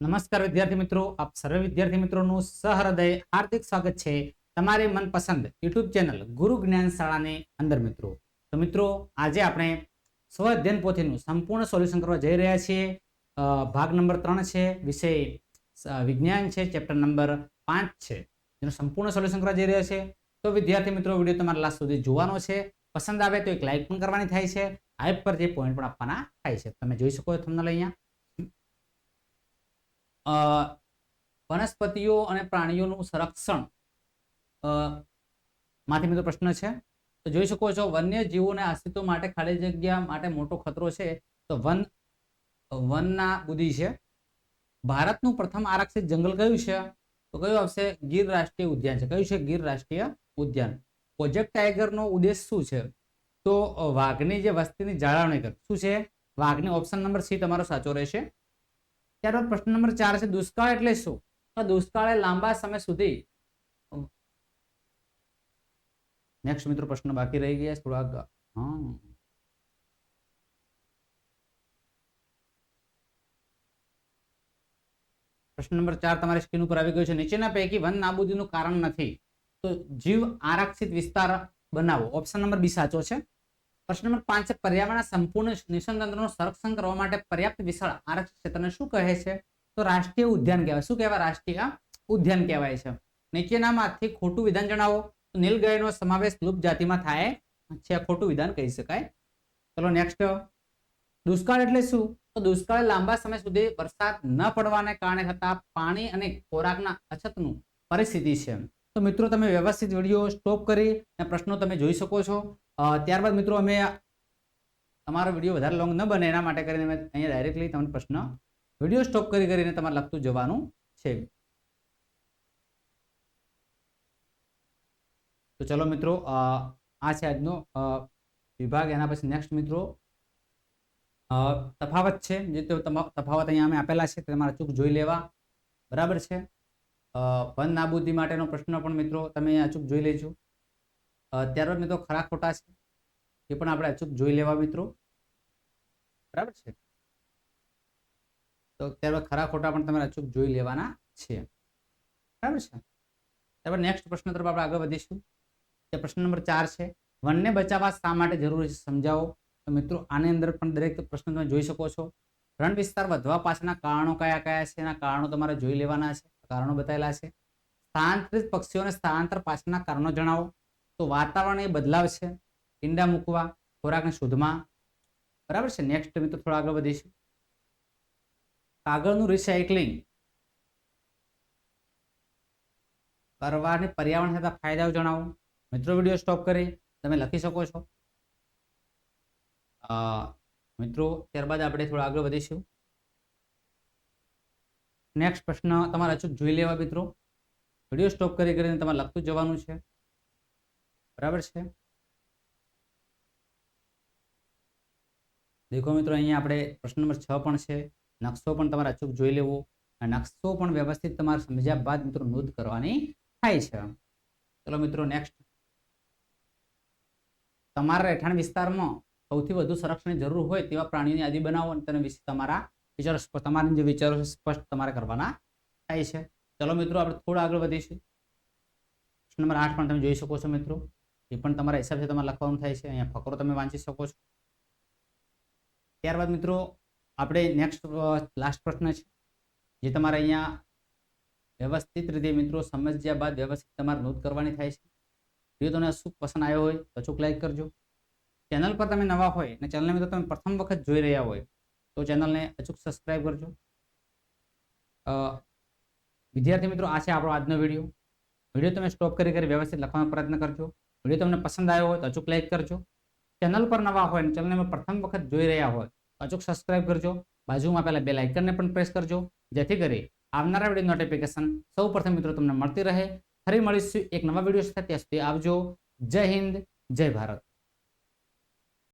નમસ્કાર વિદ્યાર્થી મિત્રો, આપ સર્વે વિદ્યાર્થી મિત્રોનું સહૃદય હાર્દિક સ્વાગત છે તમારી મનપસંદ યુટ્યુબ ચેનલ ગુરુ જ્ઞાન શાળાની અંદર મિત્રો. તો મિત્રો, આજે આપણે સ્વ અધ્યયન પોથીનું સંપૂર્ણ સોલ્યુશન કરવા જઈ રહ્યા છીએ. ભાગ નંબર ત્રણ છે, વિષય વિજ્ઞાન છે, ચેપ્ટર નંબર પાંચ છે. જેનું સંપૂર્ણ સોલ્યુશન કરવા જઈ રહ્યા છે. તો વિદ્યાર્થી મિત્રો, વીડિયો તમારા લાસ્ટ સુધી જોવાનો છે. પસંદ આવે તો એક લાઈક પણ કરવાની થાય છે. આઈપ પર જે પોઈન્ટ પણ આપવાના થાય છે. તમે જોઈ શકો છો તમને અહીંયા. વનસ્પતિઓ અને પ્રાણીઓનું સંરક્ષણમાંથી મિત્રો પ્રશ્ન છે. તો જોઈ શકો છો, વન્ય જીવોને અસ્તિત્વ માટે ખાલી જગ્યા માટે મોટો ખતરો છે. તો વન, વનના બુદ્ધિ છે. ભારતનું પ્રથમ આરક્ષિત જંગલ કયું છે? તો કયું આવશે? ગીર રાષ્ટ્રીય ઉદ્યાન છે. કયું છે? ગીર રાષ્ટ્રીય ઉદ્યાન. પ્રોજેક્ટ ટાઈગરનો ઉદ્દેશ શું છે? તો વાઘની જે વસ્તીની જાળવણી કર, શું છે? વાઘની ઓપ્શન નંબર સી તમારો સાચો રહેશે. ત્યારબાદ પ્રશ્ન નંબર ચાર છે, દુષ્કાળ એટલે શું? તો દુષ્કાળ લાંબા સમય સુધી નેક્સ્ટ મિત્રો પ્રશ્ન બાકી રહી ગયા થોડાક પ્રશ્ન નંબર ચાર તમારી સ્ક્રીન ઉપર આવી ગયો છે, નીચેના પૈકી વન નાબૂદીનું કારણ નથી. તો જીવ આરક્ષિત વિસ્તાર બનાવો. ઓપ્શન નંબર બી સાચો છે. પ્રશ્ન નંબર પાંચ છે સંપૂર્ણ નિસંતંત્રનું સંરક્ષણ કરવા માટે પર્યાપ્ત વિશાળ આરક્ષિત ક્ષેત્રને શું કહે છે? તો રાષ્ટ્રીય ઉદ્યાન કહેવાય. શું કહેવાય? રાષ્ટ્રીય ઉદ્યાન કહેવાય છે. નીચેનામાંથી ખોટું વિધાન જણાવો. તો નીલગાયનો સમાવેશ લુપ્ત જાતિમાં થાય. છે ખોટું વિધાન કહી શકાય. ચલો નેક્સ્ટ દુષ્કાળ એટલે શું? તો દુષ્કાળ લાંબા સમય સુધી વરસાદ ન પડવાને કારણે થતા પાણી અને ખોરાકના અછતનું પરિસ્થિતિ છે. તો મિત્રો, તમે વ્યવસ્થિત વીડિયો સ્ટોપ કરી અને પ્રશ્નો તમે જોઈ શકો છો. ત્યારબાદ મિત્રો, અમે તમારો વીડિયો વધારે લોંગ ન બને એના માટે કરીને અમે અહીંયા ડાયરેક્ટલી તમને પ્રશ્ન વીડિયો સ્ટોપ કરી કરીને તમારે લખતું જવાનું છે. તો ચલો મિત્રો આ છે આજનો વિભાગ. એના પછી નેક્સ્ટ મિત્રો તફાવત છે. જે તફાવત અહીંયા અમે આપેલા છે. તે તમારે અચૂક જોઈ લેવા. બરાબર છે? વન નાબૂદી માટેનો પ્રશ્ન પણ મિત્રો તમે અચૂક જોઈ લેજો. ત્યારબાદ મિત્રો ખરા ખોટા છે, એ પણ આપણે અચૂક જોઈ લેવા મિત્રો. બરાબર છે? તો ત્યારબાદ ખરા ખોટા પણ તમારે અચૂક જોઈ લેવાના છે. બરાબર છે? ત્યારબાદ નેક્સ્ટ પ્રશ્ન તરફ આપણે આગળ વધીશું. તે પ્રશ્ન નંબર ચાર છે, વનને બચાવવા શા માટે જરૂરી છે સમજાવો? તો મિત્રો આની અંદર પણ દરેક પ્રશ્ન તમે જોઈ શકો છો. રણ વિસ્તાર વધવા પાછળના કારણો કયા કયા છે? એના કારણો તમારે જોઈ લેવાના છે. કારણો બતાવેલા છે. સ્થાનાંતરિત પક્ષીઓને સ્થળાંતર પાછળના કારણો જણાવો. તો વાતાવરણ એ બદલાવ છે. ઈંડા મૂકવા, ખોરાકને શોધમાં બરાબર છે? નેક્સ્ટ મિત્રો થોડા આગળ વધીશું. કાગળનું રિસાયકલિંગ કરવાની પર્યાવરણ થતા ફાયદાઓ જણાવો. મિત્રો વીડિયો સ્ટોપ કરી. તમે લખી શકો છો. મિત્રો, ત્યારબાદ આપણે થોડા આગળ વધીશું. નેક્સ્ટ પ્રશ્ન તમારે અચૂક જોઈ લેવા મિત્રો. વીડિયો સ્ટોપ કરી કરીને તમારે લખતું જવાનું છે. બરાબર છે? દેખો મિત્રો, અહીંયા આપણે પ્રશ્ન નંબર છ પણ છે. નકશો પણ તમારે અચૂક જોઈ લેવો. અને નકશો પણ વ્યવસ્થિત તમારે સમજ્યા બાદ મિત્રો નોંધ કરવાની થાય છે. ચલો મિત્રો નેક્સ્ટ તમારા રહેઠાણ વિસ્તારમાં સૌથી વધુ સંરક્ષણની જરૂર હોય તેવા પ્રાણીઓની યાદી બનાવો અને તેના વિશે તમારા વિચારો તમારા જે વિચારો છે સ્પષ્ટ તમારે કરવાના થાય છે. ચલો મિત્રો, આપણે થોડા આગળ વધીશું. પ્રશ્ન નંબર આઠ પણ તમે જોઈ શકો છો મિત્રો. એ પણ તમારા હિસાબથી તમારે લખવાનું થાય છે. અહીંયા ફકરો તમે વાંચી શકો છો. ત્યારબાદ મિત્રો, આપણે નેક્સ્ટ લાસ્ટ પ્રશ્ન છે. જે તમારે અહીંયા વ્યવસ્થિત રીતે મિત્રો સમજ્યા બાદ વ્યવસ્થિત તમારે નોંધ કરવાની થાય છે. વીડિયો તમને શું પસંદ આવ્યો હોય તો અચૂક લાઈક કરજો. ચેનલ પર તમે નવા હોય અને ચેનલને મિત્રો તમે પ્રથમ વખત જોઈ રહ્યા હોય તો ચેનલને અચૂક સબસ્ક્રાઇબ કરજો. વિદ્યાર્થી મિત્રો, આ છે આપણો આજનો વીડિયો. વીડિયો તમે સ્ટોપ કરી કરી વ્યવસ્થિત લખવાનો પ્રયત્ન કરજો. વીડિયો તમને પસંદ આવ્યો હોય તો અચૂક લાઈક કરજો. ચેનલ પર નવા હોય અને ચેનલને પ્રથમ વખત જોઈ રહ્યા હોય તો અચૂક સબસ્ક્રાઇબ કરજો. બાજુમાં પહેલાં બે લાઇકનને પણ પ્રેસ કરજો. જેથી કરી આવનારા વીડિયો નોટિફિકેશન સૌ પ્રથમ મિત્રો તમને મળતી રહે. ફરી મળીશું એક નવા વીડિયો સાથે. ત્યાં સુધી આવજો. જય હિન્દ, જય ભારત.